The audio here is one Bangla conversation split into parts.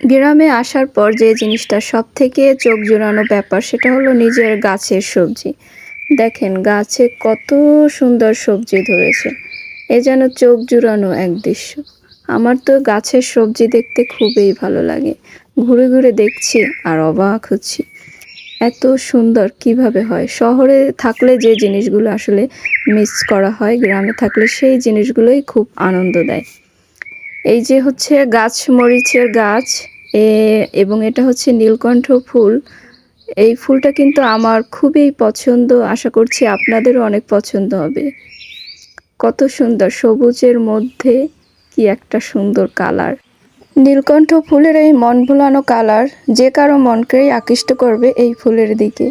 গ্রামে আসার পর যে জিনিসটা সব থেকে চোখ জোড়ানো ব্যাপার সেটা হলো নিজের গাছের সবজি। দেখেন গাছে কত সুন্দর সবজি ধরেছে। এ যেন চোখ জুড়ানো এক দৃশ্য। আমার তো গাছের সবজি দেখতে খুবই ভালো লাগে। ঘুরে ঘুরে দেখছি আর অবাক হচ্ছি। এত সুন্দর কীভাবে হয়? শহরে থাকলে যে জিনিসগুলো আসলে মিস করা হয়, গ্রামে থাকলে সেই জিনিসগুলোই খুব আনন্দ দেয়। এই যে হচ্ছে গাছ, মরিচের গাছ এবং এটা হচ্ছে নীলকণ্ঠ ফুল। এই ফুলটা কিন্তু আমার খুবই পছন্দ, আশা করছি আপনাদেরও অনেক পছন্দ হবে। কত সুন্দর, সবুজের মধ্যে কি একটা সুন্দর কালার। নীলকণ্ঠ ফুলের এই মন ভোলানো কালার যে কারও মনকেই আকৃষ্ট করবে এই ফুলের দিকে।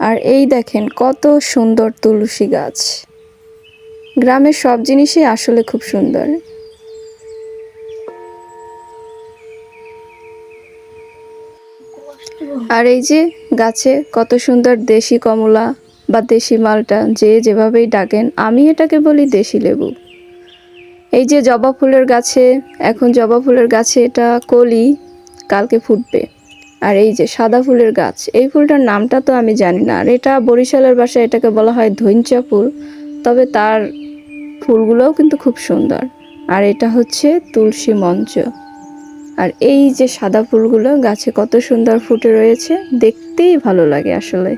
আর এই দেখেন কত সুন্দর তুলসী গাছ। গ্রামের সব জিনিসই আসলে খুব সুন্দর। আর এই যে গাছে কত সুন্দর দেশি কমলা বা দেশি মালটা, যে যেভাবেই ডাকেন, আমি এটাকে বলি দেশি লেবু। এই যে জবা ফুলের গাছে, এখন জবা ফুলের গাছে এটা কলি, কালকে ফুটবে। আর এই যে সাদা ফুলের গাছ, এই ফুলটার নামটা তো আমি জানি না। আর এটা বরিশালের বাসায় এটাকে বলা হয় ধৈঞ্চা ফুল, তবে তার ফুলগুলোও কিন্তু খুব সুন্দর। আর এটা হচ্ছে তুলসী মঞ্চ। আর এই যে সাদা ফুলগুলো গাছে কত সুন্দর ফুটে রয়েছে দেখতেই ভালো লাগে আসলে।